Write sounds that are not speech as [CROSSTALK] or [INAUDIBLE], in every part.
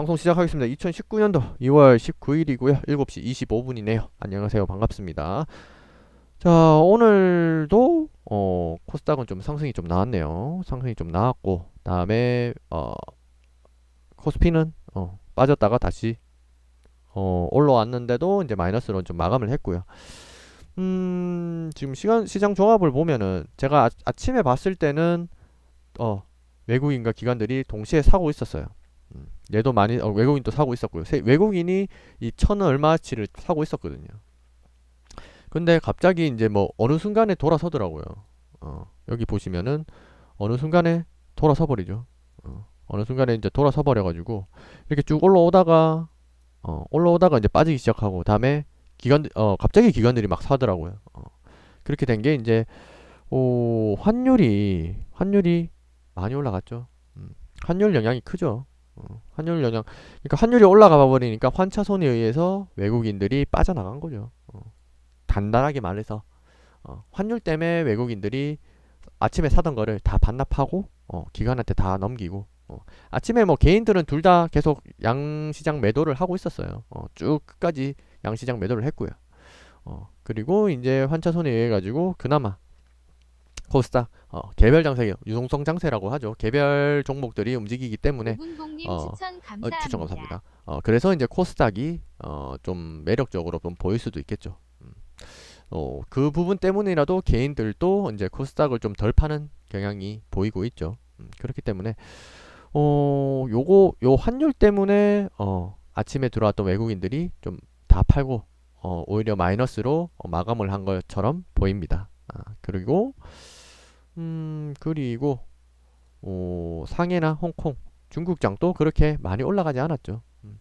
방송 시작하겠습니다. 2019년도 2월 19일이고요. 7시 25분이네요. 안녕하세요. 반갑습니다. 자, 오늘도 어, 코스닥은 좀 상승이 좀 나왔네요. 상승이 좀 나왔고, 다음에 어, 코스피는 어, 빠졌다가 다시 어, 올라왔는데도 이제 마이너스로 좀 마감을 했고요. 음, 지금 시간 시장 종합을 보면은 제가 아, 아침에 봤을 때는 어, 외국인과 기관들이 동시에 사고 있었어요. 음, 얘도 많이 어, 외국인도 사고 있었고요. 세- 외국인이 이 천 얼마치를 사고 있었거든요. 근데 갑자기 이제 뭐 어느 순간에 돌아서더라고요. 어, 여기 보시면은 어느 순간에 돌아서 버리죠. 어, 어느 순간에 이제 돌아서 버려가지고 이렇게 쭉 올라오다가 어, 올라오다가 이제 빠지기 시작하고 다음에 기관 어 갑자기 기관들이 막 사더라고요. 어, 그렇게 된 게 이제 오, 환율이 환율이 많이 올라갔죠. 음, 환율 영향이 크죠. 어, 환율 영향. 그러니까 환율이 올라가 버리니까 환차손에 의해서 외국인들이 빠져나간 거죠. 어, 단단하게 말해서 어, 환율 때문에 외국인들이 아침에 사던 거를 다 반납하고 어, 기관한테 다 넘기고 어, 아침에 뭐 개인들은 둘 다 계속 양시장 매도를 하고 있었어요. 어, 쭉 끝까지 양시장 매도를 했고요. 어, 그리고 이제 환차손에 의해 가지고 그나마 코스닥 어, 개별 장세 유동성 장세라고 하죠. 개별 종목들이 움직이기 때문에 어, 추천 어, 감사합니다. 추천 감사합니다. 어, 그래서 이제 코스닥이 어, 좀 매력적으로 좀 보일 수도 있겠죠. 음. 어, 그 부분 때문이라도 개인들도 이제 코스닥을 좀 덜 파는 경향이 보이고 있죠. 음, 그렇기 때문에 어, 요거 요 환율 때문에 어, 아침에 들어왔던 외국인들이 좀 다 팔고 어, 오히려 마이너스로 어, 마감을 한 것처럼 보입니다. 아, 그리고 음, 그리고 어, 상해나 홍콩 중국장도 그렇게 많이 올라가지 않았죠. 음.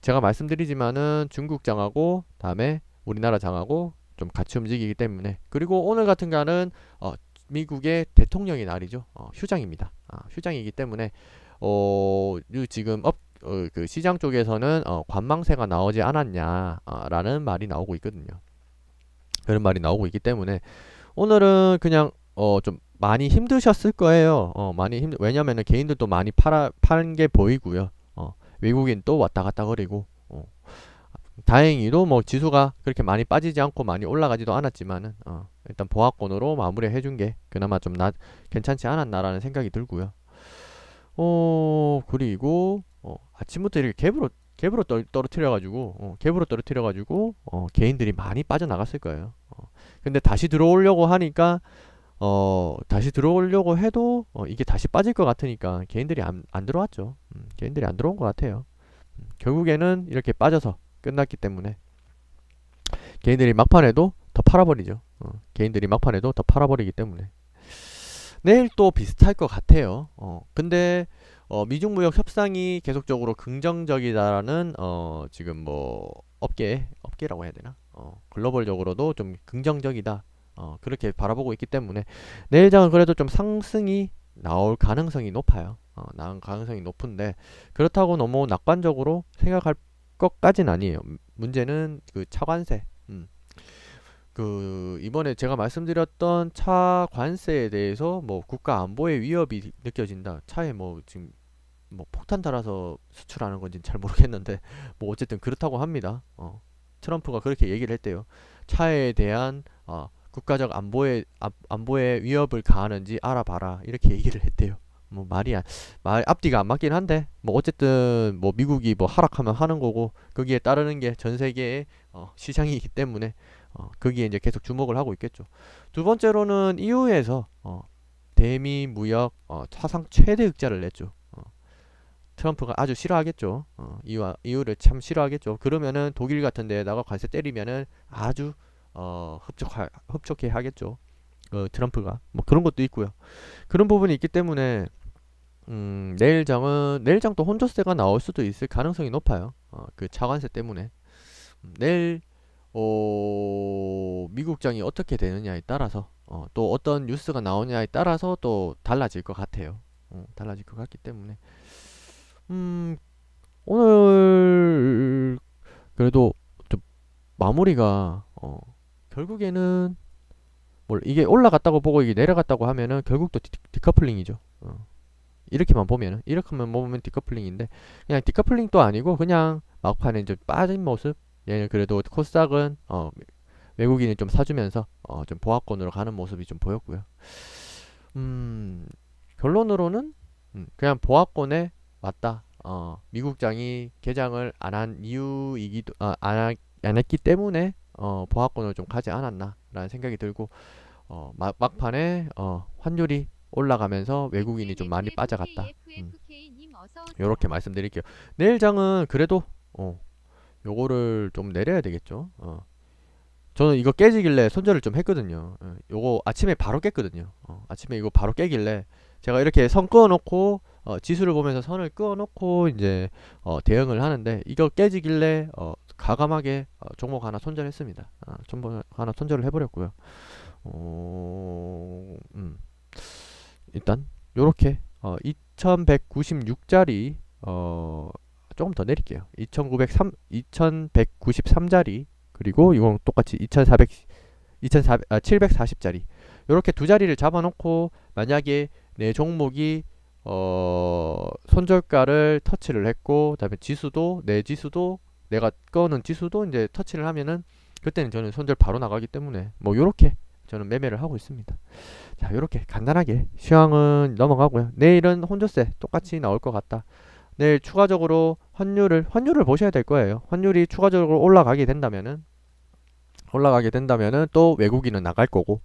제가 말씀드리지만은 중국장하고 다음에 우리나라 장하고 좀 같이 움직이기 때문에 그리고 오늘 같은 거는 어, 미국의 대통령의 날이죠. 어, 휴장입니다. 아, 휴장이기 때문에 어, 이 지금 업, 어, 그 시장 쪽에서는 어, 관망세가 나오지 않았냐라는 말이 나오고 있거든요. 그런 말이 나오고 있기 때문에 오늘은 그냥 어, 좀 많이 힘드셨을 거예요. 어, 많이 힘, 왜냐면은 개인들도 많이 팔아, 파는 게 보이고요. 어, 외국인 또 왔다 갔다 거리고, 어. 다행히도 뭐 지수가 그렇게 많이 빠지지 않고 많이 올라가지도 않았지만은, 어, 일단 보합권으로 마무리 해 준 게 그나마 좀 나, 괜찮지 않았나라는 생각이 들고요. 어, 그리고, 어, 아침부터 이렇게 갭으로, 갭으로 떨, 떨어뜨려가지고, 어, 갭으로 떨어뜨려가지고, 어, 개인들이 많이 빠져나갔을 거예요. 어, 근데 다시 들어오려고 하니까, 어, 다시 들어오려고 해도 어, 이게 다시 빠질 것 같으니까 개인들이 안, 안 들어왔죠. 음, 개인들이 안 들어온 것 같아요. 음, 결국에는 이렇게 빠져서 끝났기 때문에 개인들이 막판에도 더 팔아버리죠. 어, 개인들이 막판에도 더 팔아버리기 때문에 내일 또 비슷할 것 같아요. 어, 근데 어, 미중 무역 협상이 계속적으로 긍정적이다라는 어, 지금 뭐 업계 업계라고 해야 되나? 어, 글로벌적으로도 좀 긍정적이다. 어, 그렇게 바라보고 있기 때문에 내일장은 그래도 좀 상승이 나올 가능성이 높아요. 어, 나올 가능성이 높은데 그렇다고 너무 낙관적으로 생각할 것까진 아니에요. 음, 문제는 그 차관세. 음. 그 이번에 제가 말씀드렸던 차 관세에 대해서 뭐 국가 안보의 위협이 느껴진다. 차에 뭐 지금 뭐 폭탄 달아서 수출하는 건지는 잘 모르겠는데 [LAUGHS] 뭐 어쨌든 그렇다고 합니다. 어. 트럼프가 그렇게 얘기를 했대요. 차에 대한 어, 국가적 안보에 안- 안보에 위협을 가하는지 알아봐라 이렇게 [LAUGHS] 얘기를 했대요. 뭐 말이 안, 말 앞뒤가 안 맞긴 한데 뭐 어쨌든 뭐 미국이 뭐 하락하면 하는 거고 거기에 따르는 게 전 세계의 어, 시장이기 때문에 어, 거기에 이제 계속 주목을 하고 있겠죠. 두 번째로는 EU에서 어, 대미 무역 어, 사상 최대 흑자를 냈죠. 어, 트럼프가 아주 싫어하겠죠. 어, EU, EU를 참 싫어하겠죠. 그러면은 독일 같은 데에다가 관세 때리면은 아주 어, 흡족하, 흡족해 하겠죠. 어, 트럼프가 뭐 그런 것도 있고요. 그런 부분이 있기 때문에 음, 내일장은 내일장 또 혼조세가 나올 수도 있을 가능성이 높아요. 어, 그 차관세 때문에 음, 내일 어, 미국장이 어떻게 되느냐에 따라서 어, 또 어떤 뉴스가 나오냐에 따라서 또 달라질 것 같아요. 어, 달라질 것 같기 때문에 음, 오늘 그래도 좀 마무리가 어, 결국에는 뭘 이게 올라갔다고 보고 이게 내려갔다고 하면은 결국 또 디, 디커플링이죠. 어. 이렇게만 보면은 이렇게만 보면 디커플링인데 그냥 디커플링도 아니고 그냥 막판에 이제 빠진 모습 얘는 그래도 코스닥은 어 외국인이 좀 사주면서 어 좀 보합권으로 가는 모습이 좀 보였고요. 음 결론으로는 음, 그냥 보합권에 맞다. 어 미국장이 개장을 안 한 이유이기도 아, 안, 하- 안 했기 때문에 어 보합권을 좀 가지 않았나라는 생각이 들고 어 막, 막판에 어 환율이 올라가면서 외국인이 좀 많이 빠져갔다. 음. 요렇게 말씀드릴게요. 내일 장은 그래도 어 요거를 좀 내려야 되겠죠. 어. 저는 이거 깨지길래 손절을 좀 했거든요. 어, 요거 아침에 바로 깼거든요. 어, 아침에 이거 바로 깨길래 제가 이렇게 선 그어놓고 어, 지수를 보면서 선을 그어놓고 이제 어, 대응을 하는데 이거 깨지길래 어, 가감하게 어, 종목 하나 손절했습니다. 아, 종목 하나 손절을 해버렸고요. 어, 음. 일단 요렇게 어, 2196짜리 어, 조금 더 내릴게요. 2903 2193짜리 그리고 이건 똑같이 2400 2400 아, 740짜리 요렇게 두 자리를 잡아놓고 만약에 내 종목이 어 손절가를 터치를 했고 그다음에 지수도 내 지수도 내가 꺼는 지수도 이제 터치를 하면은 그때는 저는 손절 바로 나가기 때문에 뭐 요렇게 저는 매매를 하고 있습니다. 자, 요렇게 간단하게 시황은 넘어가고요. 내일은 혼조세 똑같이 나올 것 같다. 내일 추가적으로 환율을 환율을 보셔야 될 거예요. 환율이 추가적으로 올라가게 된다면은 올라가게 된다면은 또 외국인은 나갈 거고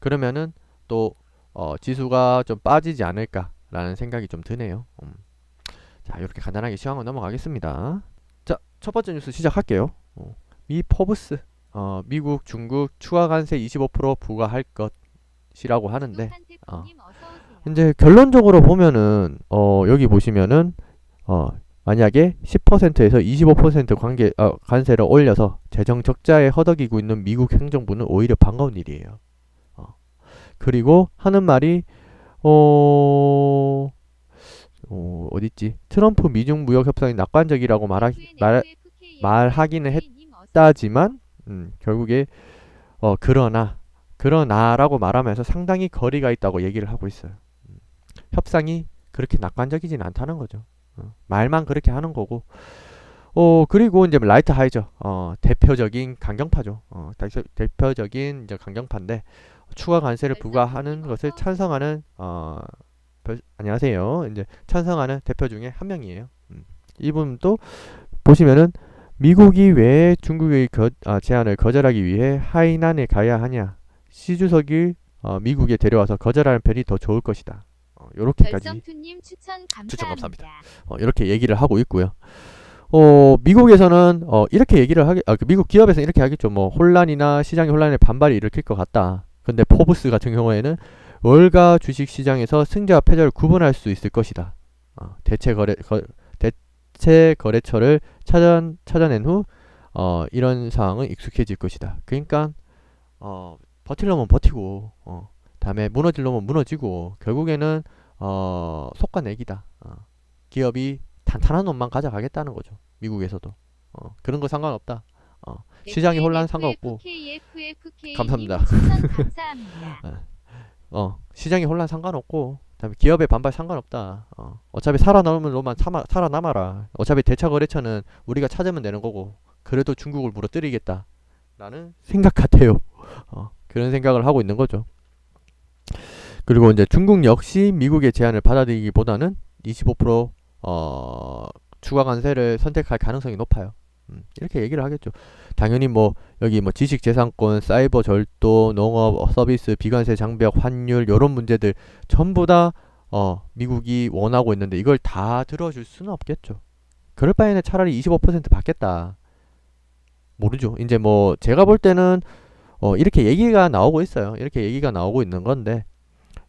그러면은 또 어, 지수가 좀 빠지지 않을까 라는 생각이 좀 드네요. 음. 자, 이렇게 간단하게 시황을 넘어가겠습니다. 자, 첫 번째 뉴스 시작할게요. 어, 미 포브스 어, 미국, 중국 추가 관세 25% 부과할 것이라고 하는데 어, 이제 결론적으로 보면은 어, 여기 보시면은 어, 만약에 10%에서 25% 관계 어, 관세를 올려서 재정 적자에 허덕이고 있는 미국 행정부는 오히려 반가운 일이에요. 어. 그리고 하는 말이 어, 어 어딨지? 트럼프 미중 무역 협상이 낙관적이라고 말하 말 말하기는 했다지만 음, 결국에 어 그러나 그러나라고 말하면서 상당히 거리가 있다고 얘기를 하고 있어요. 음, 협상이 그렇게 낙관적이진 않다는 거죠. 어, 말만 그렇게 하는 거고. 어 그리고 이제 라이트 하이저 어 대표적인 강경파죠. 어 대표- 대표적인 이제 강경파인데 추가 관세를 부과하는 것을 찬성하는 어 별- 안녕하세요. 이제 찬성하는 대표 중에 한 명이에요. 음, 이분도 보시면은 미국이 왜 중국의 거, 아, 제안을 거절하기 위해 하이난에 가야 하냐? 시 주석이 어, 미국에 데려와서 거절하는 편이 더 좋을 것이다. 어, 요렇게까지 별성투님 추천 감사합니다. 추천 감사합니다. 어, 이렇게 얘기를 하고 있고요. 어, 미국에서는 어, 이렇게 얘기를 하게, 아, 그 미국 기업에서는 이렇게 하겠죠. 뭐 혼란이나 시장의 혼란에 반발이 일으킬 것 같다. 근데 포브스 같은 경우에는 월가 주식 시장에서 승자와 패자를 구분할 수 있을 것이다. 어, 대체 거래 거, 대체 거래처를 찾아 찾아낸 후 어, 이런 상황은 익숙해질 것이다. 그러니까 어, 버틸려면 버티고 어, 다음에 무너질려면 무너지고 결국에는 어, 속가내기다. 어, 기업이 탄탄한 놈만 가져가겠다는 거죠. 미국에서도 어, 그런 거 상관없다. 어, 시장이 혼란 상관없고 감사합니다. 추천 [LAUGHS] 감사합니다. 어, 시장이 혼란 상관없고 그다음에 기업의 반발 상관없다. 어, 어차피 살아남으면 너만 살아, 살아남아라. 어차피 대차 거래처는 우리가 찾으면 되는 거고 그래도 중국을 무너뜨리겠다. 라는 생각 같아요. 어, 그런 생각을 하고 있는 거죠. 그리고 이제 중국 역시 미국의 제안을 받아들이기보다는 25% 어, 추가 관세를 선택할 가능성이 높아요. 음, 이렇게 얘기를 하겠죠. 당연히 뭐 여기 뭐 지식재산권, 사이버 절도, 농업, 어, 서비스, 비관세 장벽, 환율 요런 문제들 전부 다 어, 미국이 원하고 있는데 이걸 다 들어줄 수는 없겠죠. 그럴 바에는 차라리 25% 받겠다. 모르죠. 이제 뭐 제가 볼 때는 어, 이렇게 얘기가 나오고 있어요. 이렇게 얘기가 나오고 있는 건데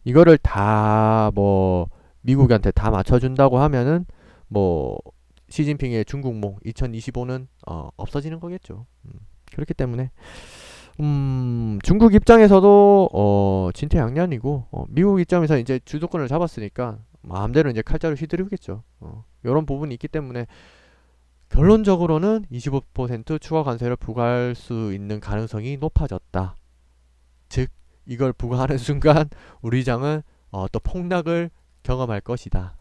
이거를 다 뭐 미국한테 다 맞춰준다고 하면은 뭐 시진핑의 중국몽 2025는 어, 없어지는 거겠죠. 음, 그렇기 때문에 음, 중국 입장에서도 어, 진퇴양난이고 어, 미국 입장에서 이제 주도권을 잡았으니까 마음대로 이제 칼자루 휘두르겠죠. 어, 이런 부분이 있기 때문에 결론적으로는 25% 추가 관세를 부과할 수 있는 가능성이 높아졌다. 즉 이걸 부과하는 순간 우리 장은 어, 또 폭락을 경험할 것이다.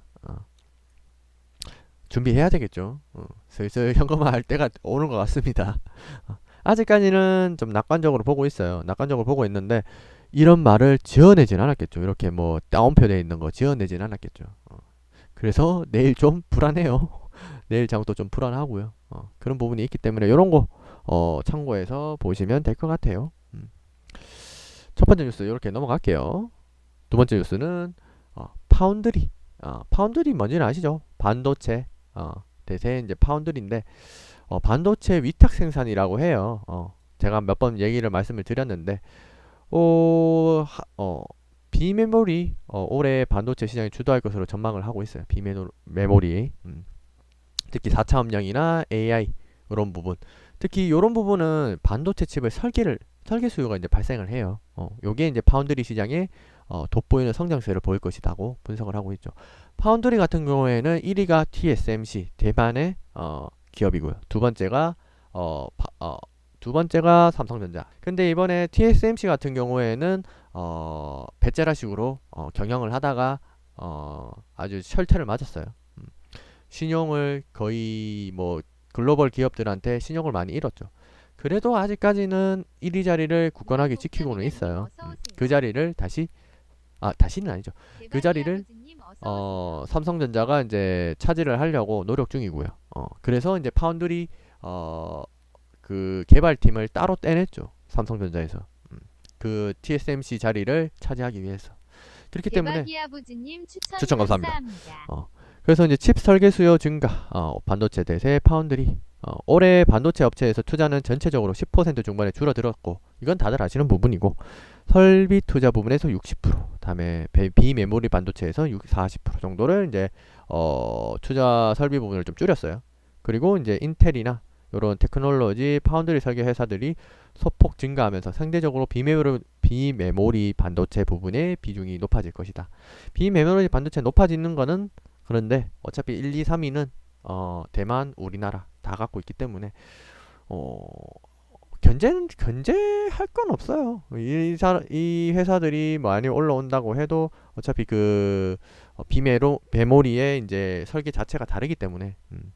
어. 준비해야 되겠죠. 어, 슬슬 [LAUGHS] 현금화 할 때가 오는 것 같습니다. 어, 아직까지는 좀 낙관적으로 보고 있어요. 낙관적으로 보고 있는데 이런 말을 지어내진 않았겠죠. 이렇게 뭐 다운표되어 있는 거 지어내진 않았겠죠. 어, 그래서 내일 좀 불안해요. [LAUGHS] 내일 장도 좀 불안하고요. 어, 그런 부분이 있기 때문에 이런 거 어, 참고해서 보시면 될 것 같아요. 음. 첫 번째 뉴스 이렇게 넘어갈게요. 두 번째 뉴스는 어, 파운드리. 어, 파운드리 뭔지는 아시죠? 반도체. 어, 대세 이제 파운드리인데 어, 반도체 위탁 생산이라고 해요. 어, 제가 몇 번 얘기를 말씀을 드렸는데 어, 하, 어, 비메모리 어, 올해 반도체 시장이 주도할 것으로 전망을 하고 있어요. 비메모리. 음. 특히 4차 업령이나 AI 이런 부분. 특히 이런 부분은 반도체 칩을 설계를 설계 수요가 이제 발생을 해요. 어, 요게 이제 파운드리 시장에 어, 돋보이는 성장세를 보일 것이라고 분석을 하고 있죠. 파운드리 같은 경우에는 1위가 TSMC 대만의 어, 기업이고요. 두 번째가 어, 파, 어, 두 번째가 삼성전자. 근데 이번에 TSMC 같은 경우에는 어, 배째라식으로 어, 경영을 하다가 어, 아주 철퇴를 맞았어요. 음. 신용을 거의 뭐 글로벌 기업들한테 신용을 많이 잃었죠. 그래도 아직까지는 1위 자리를 굳건하게 지키고는 있어요. 음, 그 자리를 다시 아 다시는 아니죠. 그 자리를 어 삼성전자가 이제 차지를 하려고 노력 중이고요. 어 그래서 이제 파운드리 어 그 개발팀을 따로 떼냈죠. 삼성전자에서 음, 그 TSMC 자리를 차지하기 위해서 그렇기 때문에 추천, 추천 감사합니다. 감사합니다. 어, 그래서 이제 칩 설계 수요 증가, 어, 반도체 대세 파운드리. 어, 올해 반도체 업체에서 투자는 전체적으로 10% 중반에 줄어들었고, 이건 다들 아시는 부분이고, 설비 투자 부분에서 60%, 다음에 배- 비메모리 반도체에서 6, 40% 정도를 이제 어, 투자 설비 부분을 좀 줄였어요. 그리고 이제 인텔이나 이런 테크놀로지 파운드리 설계 회사들이 소폭 증가하면서 상대적으로 비메모리, 비메모리 반도체 부분의 비중이 높아질 것이다. 비메모리 반도체 높아지는 거는 그런데 어차피 1, 2, 3위는 어, 대만, 우리나라 다 갖고 있기 때문에 어, 견제는 견제할 건 없어요. 이, 사, 이 회사들이 많이 올라온다고 해도 어차피 그 어, 비메로 메모리의 이제 설계 자체가 다르기 때문에 음.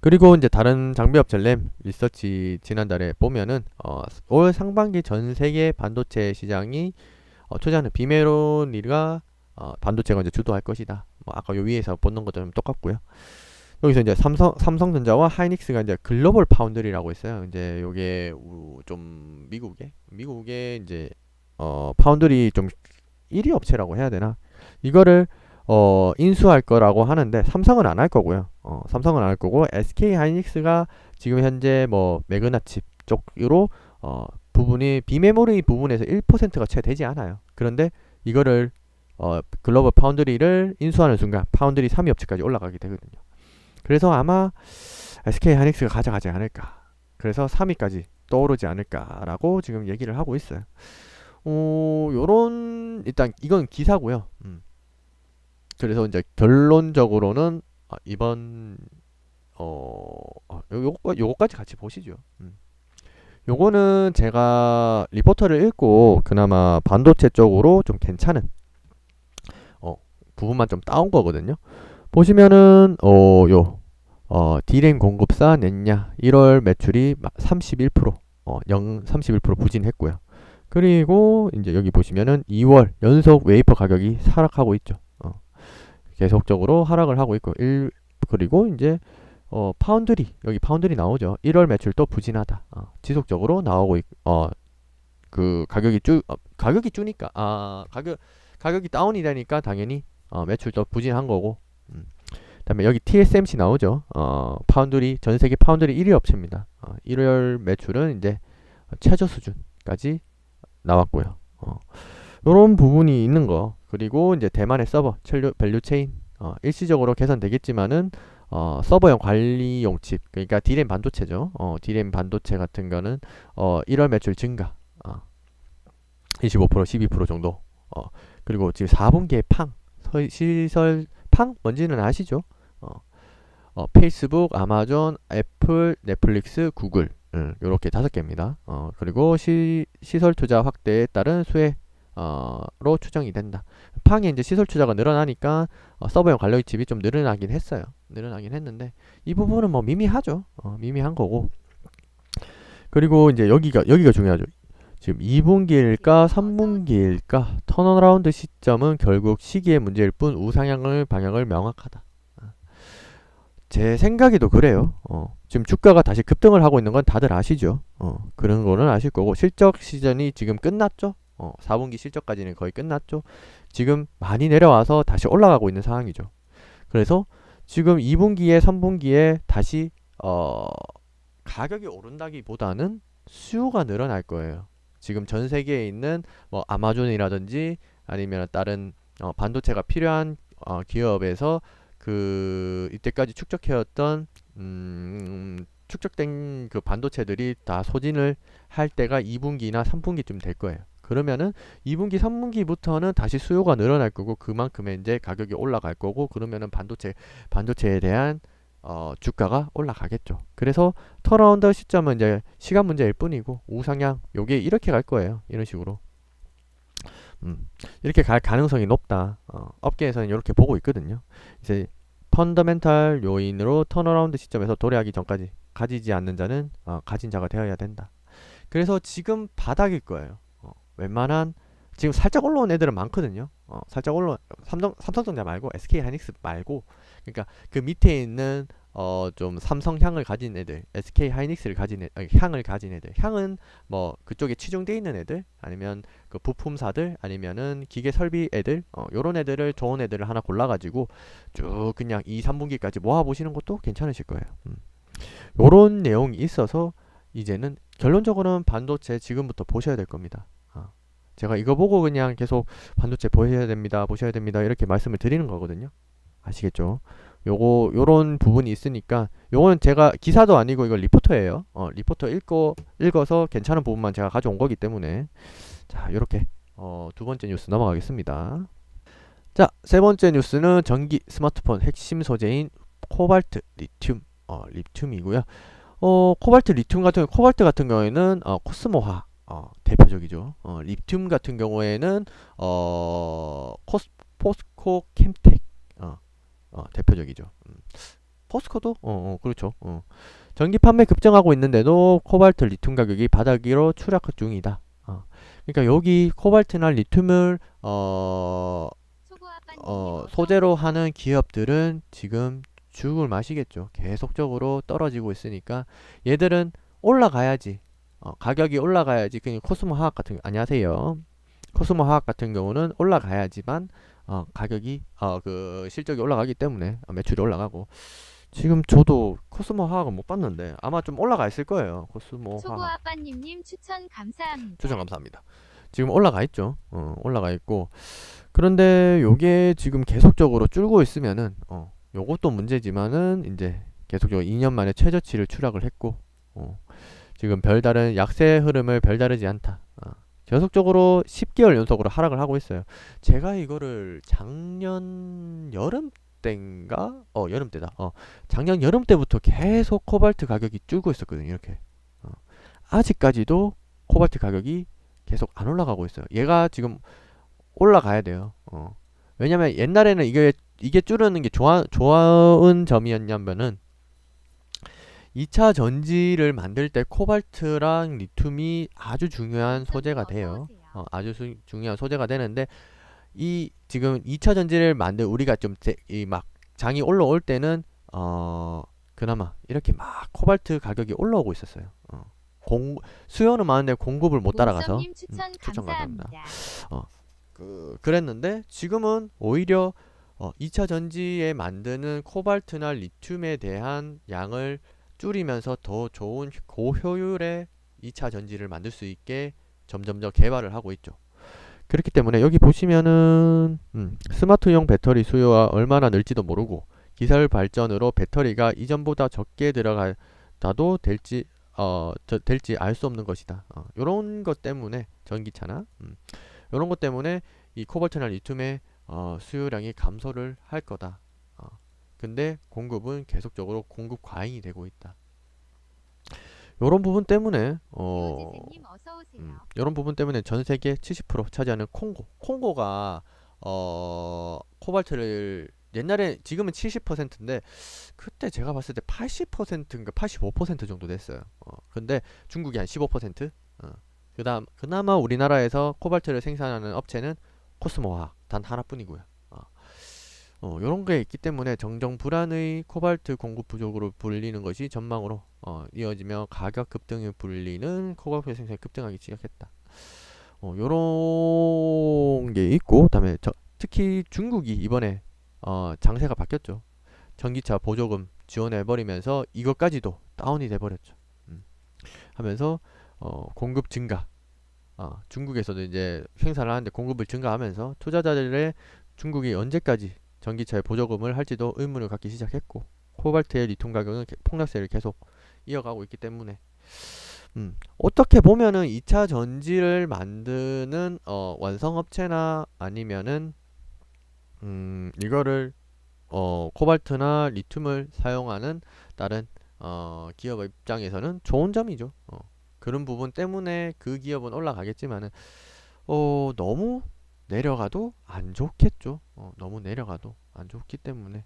그리고 이제 다른 장비 업체 램 리서치 지난달에 보면은 어, 올 상반기 전 세계 반도체 시장이 어, 투자하는 비메로니가 어, 반도체가 이제 주도할 것이다. 뭐 아까 요 위에서 보는 것처럼 똑같고요. 여기서 이제 삼성 삼성전자와 하이닉스가 이제 글로벌 파운드리라고 있어요. 이제 요게 우- 좀 미국의 미국의 이제 어 파운드리 좀 1위 업체라고 해야 되나? 이거를 어 인수할 거라고 하는데 삼성은 안 할 거고요. 어 삼성은 안 할 거고 SK 하이닉스가 지금 현재 뭐 매그나 칩 쪽으로 어 부분이 비메모리 부분에서 1%가 채 되지 않아요. 그런데 이거를 어 글로벌 파운드리를 인수하는 순간 파운드리 3위 업체까지 올라가게 되거든요. 그래서 아마 SK 하이닉스가 가져가지 않을까. 그래서 3위까지 떠오르지 않을까라고 지금 얘기를 하고 있어요. 어, 요런 일단 이건 기사고요. 음. 그래서 이제 결론적으로는 아, 이번 어 아, 요- 요거 요거까지 같이 보시죠. 음. 요거는 제가 리포터를 읽고 그나마 반도체 쪽으로 좀 괜찮은 어 부분만 좀 따온 거거든요. 보시면은 어요 어, 디램 공급사 냈냐 1월 매출이 31% 어, 0 31% 부진했고요. 그리고 이제 여기 보시면은 2월 연속 웨이퍼 가격이 하락하고 있죠. 어, 계속적으로 하락을 하고 있고 1 그리고 이제 어, 파운드리 여기 파운드리 나오죠. 1월 매출도 부진하다. 어, 지속적으로 나오고 있, 어, 그 가격이 쭉 어, 가격이 주니까 아 가격 가격이 다운이 되니까 당연히 어, 매출도 부진한 거고 음. 그다음에 여기 TSMC 나오죠. 어, 파운드리 전 세계 파운드리 1위 업체입니다. 어, 1월 매출은 이제 최저 수준까지 나왔고요. 어, 이런 부분이 있는 거. 그리고 이제 대만의 서버 첼류, 밸류 체인 어, 일시적으로 개선되겠지만은 어, 서버용 관리용 칩 그러니까 D램 반도체죠. 어, D램 반도체 같은 거는 어, 1월 매출 증가 어, 25% 12% 정도. 어, 그리고 지금 4분기에 팡 서- 시설 팡 뭔지는 아시죠? 어, 어, 페이스북, 아마존, 애플, 넷플릭스, 구글 이렇게 다섯 개입니다. 어, 그리고 시, 시설 투자 확대에 따른 수혜 어로 추정이 된다. 팡에 이제 시설 투자가 늘어나니까 어, 서버용 관련 칩이 좀 늘어나긴 했어요. 늘어나긴 했는데 이 부분은 뭐 미미하죠. 어, 미미한 거고. 그리고 이제 여기가 여기가 중요하죠. 지금 2분기일까 3분기일까 턴어라운드 시점은 결국 시기의 문제일 뿐 우상향을 방향을 명확하다. 어. 제 생각에도 그래요. 어, 지금 주가가 다시 급등을 하고 있는 건 다들 아시죠? 어, 그런 거는 아실 거고 실적 시즌이 지금 끝났죠? 어, 4분기 실적까지는 거의 끝났죠? 지금 많이 내려와서 다시 올라가고 있는 상황이죠. 그래서 지금 2분기에 3분기에 다시 어, 가격이 오른다기보다는 수요가 늘어날 거예요. 지금 전 세계에 있는 뭐 아마존이라든지 아니면 다른 어, 반도체가 필요한 어, 기업에서 그 이때까지 축적해왔던 음, 축적된 그 반도체들이 다 소진을 할 때가 2분기나 3분기쯤 될 거예요. 그러면은 2분기, 3분기부터는 다시 수요가 늘어날 거고 그만큼의 이제 가격이 올라갈 거고 그러면은 반도체 반도체에 대한 어, 주가가 올라가겠죠. 그래서 턴어라운드 시점은 이제 시간 문제일 뿐이고 우상향 요게 이렇게 갈 거예요. 이런 식으로. 음, 이렇게 갈 가능성이 높다. 어, 업계에서는 이렇게 보고 있거든요. 이제 펀더멘탈 요인으로 턴어라운드 시점에서 도래하기 전까지 가지지 않는 자는 어, 가진 자가 되어야 된다. 그래서 지금 바닥일 거예요. 어, 웬만한 지금 살짝 올라온 애들은 많거든요. 어, 살짝 올라 삼성 삼성전자 말고 SK 하이닉스 말고 그러니까 그 밑에 있는 어 좀 삼성 향을 가진 애들, SK 하이닉스를 가진 애, 아니, 향을 가진 애들. 향은 뭐 그쪽에 치중돼 있는 애들, 아니면 그 부품사들, 아니면은 기계 설비 애들, 어 요런 애들을 좋은 애들을 하나 골라가지고 쭉 그냥 2, 3분기까지 모아 보시는 것도 괜찮으실 거예요. 음. 요런 내용이 있어서 이제는 결론적으로는 반도체 지금부터 보셔야 될 겁니다. 아, 제가 이거 보고 그냥 계속 반도체 보셔야 됩니다, 보셔야 됩니다 이렇게 말씀을 드리는 거거든요. 아시겠죠? 요거 요런 부분이 있으니까 요거는 제가 기사도 아니고 이거 리포터예요. 어, 리포터 읽고 읽어서 괜찮은 부분만 제가 가져온 거기 때문에 자 요렇게 어, 두 번째 뉴스 넘어가겠습니다. 자 세 번째 뉴스는 전기 스마트폰 핵심 소재인 코발트 리튬 어, 리튬이고요. 어, 코발트 리튬 같은 코발트 같은 경우에는 어, 코스모화 어, 대표적이죠. 어, 리튬 같은 경우에는 어, 코스 포스코 캠텍 어, 어, 대표적이죠. 음. 포스코도 어, 어 그렇죠. 어. 전기 판매 급증하고 있는데도 코발트 리튬 가격이 바닥 위로 추락 중이다. 어. 그러니까 여기 코발트나 리튬을 어, 어, 소재로 하는 기업들은 지금 죽을 마시겠죠. 계속적으로 떨어지고 있으니까 얘들은 올라가야지. 어, 가격이 올라가야지. 그냥 코스모 화학 같은 경- 안녕하세요. 코스모 화학 같은 경우는 올라가야지만 어, 가격이 어, 그 실적이 올라가기 때문에 어, 매출이 올라가고 지금 저도 코스모 화학은 못 봤는데 아마 좀 올라가 있을 거예요. 코스모 화학. 초보 아빠님님 추천 감사합니다. 추천 감사합니다. 지금 올라가 있죠. 어, 올라가 있고 그런데 요게 지금 계속적으로 줄고 있으면은 어, 요것도 문제지만은 이제 계속적으로 2년 만에 최저치를 추락을 했고 어, 지금 별다른 약세 흐름을 별다르지 않다. 어, 계속적으로 10개월 연속으로 하락을 하고 있어요. 제가 이거를 작년 여름 때인가? 어, 여름 때다. 어, 작년 여름 때부터 계속 코발트 가격이 줄고 있었거든요. 이렇게. 어, 아직까지도 코발트 가격이 계속 안 올라가고 있어요. 얘가 지금 올라가야 돼요. 어. 왜냐면 옛날에는 이게 이게 줄어드는 게 좋아 좋은 점이었냐면은 2차 전지를 만들 때 코발트랑 리튬이 아주 중요한 소재가 돼요. 어, 아주 수, 중요한 소재가 되는데 이 지금 2차 전지를 만들 우리가 좀 이 막 장이 올라올 때는 어 그나마 이렇게 막 코발트 가격이 올라오고 있었어요. 어. 공 수요는 많은데 공급을 못 따라가서 님 추천 음, 추천 감사합니다. 감사합니다. 그 그랬는데 지금은 오히려 어, 2차 전지에 만드는 코발트나 리튬에 대한 양을 줄이면서 더 좋은 고효율의 2차 전지를 만들 수 있게 점점 더 개발을 하고 있죠. 그렇기 때문에 여기 보시면은 음, 스마트용 배터리 수요가 얼마나 늘지도 모르고 기술 발전으로 배터리가 이전보다 적게 들어가도 될지 어 저- 될지 알 수 없는 것이다. 어, 요런 것 때문에 전기차나 음, 요런 것 때문에 이 코발트나 리튬의 어, 수요량이 감소를 할 거다. 어, 근데 공급은 계속적으로 공급 과잉이 되고 있다. 요런 부분 때문에 어, 오세요. 음, 이런 부분 때문에 전 세계 70% 차지하는 콩고. 콩고가 어 코발트를 옛날에 지금은 70%인데 그때 제가 봤을 때 80%인가 85% 정도 됐어요. 어, 근데 중국이 한 15%. 어. 그다음 그나마 우리나라에서 코발트를 생산하는 업체는 코스모화학 단 하나뿐이고요. 어. 어, 요런 게 있기 때문에 정정 불안의 코발트 공급 부족으로 불리는 것이 전망으로 어, 이어지며 가격 급등에 불리는 코발트 생산이 급등하기 시작했다. 어, 요런 게 있고 그다음에 저, 특히 중국이 이번에 어, 장세가 바뀌었죠. 전기차 보조금 지원해 버리면서 이것까지도 다운이 돼 버렸죠. 음. 하면서 어, 공급 증가. 어, 중국에서도 이제 생산을 하는데 공급을 증가하면서 투자자들의 중국이 언제까지 전기차에 보조금을 할지도 의문을 갖기 시작했고 코발트의 리튬 가격은 개- 폭락세를 계속 이어가고 있기 때문에 음, 어떻게 보면은 2차 전지를 만드는 어, 완성업체나 아니면은 음, 이거를 어, 코발트나 리튬을 사용하는 다른 어, 기업 입장에서는 좋은 점이죠. 어, 그런 부분 때문에 그 기업은 올라가겠지만은 어, 너무 내려가도 안 좋겠죠. 어, 너무 내려가도 안 좋기 때문에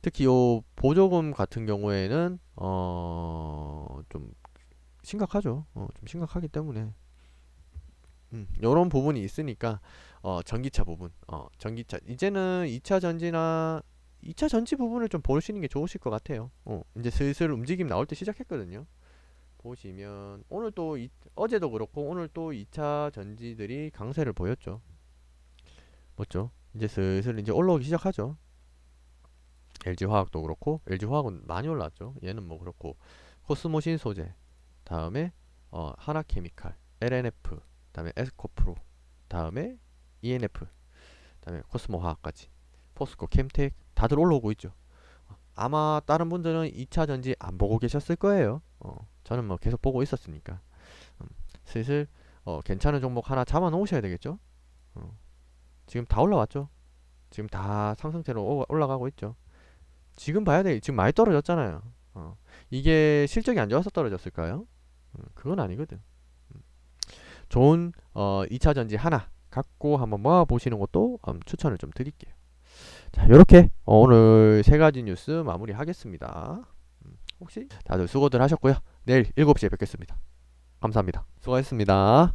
특히 요 보조금 같은 경우에는 어, 좀 심각하죠. 어, 좀 심각하기 때문에 음, 요런 부분이 있으니까 어, 전기차 부분, 어, 전기차 이제는 2차 전지나 2차 전지 부분을 좀 보시는 게 좋으실 것 같아요. 어, 이제 슬슬 움직임 나올 때 시작했거든요. 보시면 오늘 또 이- 어제도 그렇고 오늘 또 2차 전지들이 강세를 보였죠. 맞죠? 이제 슬슬 이제 올라오기 시작하죠. LG 화학도 그렇고 LG 화학은 많이 올랐죠. 얘는 뭐 그렇고 코스모신 소재, 다음에 어, 하나케미칼, LNF, 다음에 에스코프로, 다음에 ENF, 다음에 코스모 화학까지, 포스코, 캠텍 다들 올라오고 있죠. 어, 아마 다른 분들은 2차 전지 안 보고 계셨을 거예요. 어, 저는 뭐 계속 보고 있었으니까. 음, 슬슬 어, 괜찮은 종목 하나 잡아 놓으셔야 되겠죠. 어, 지금 다 올라왔죠. 지금 다 상승세로 오- 올라가고 있죠. 지금 봐야 돼. 지금 많이 떨어졌잖아요. 어, 이게 실적이 안 좋아서 떨어졌을까요? 음, 그건 아니거든. 음, 좋은 어, 2차 전지 하나 갖고 한번 모아 보시는 것도 음, 추천을 좀 드릴게요. 자, 이렇게 오늘 세 가지 뉴스 마무리하겠습니다. 음, 혹시 다들 수고들 하셨고요. 내일 7시에 뵙겠습니다. 감사합니다. 수고하셨습니다.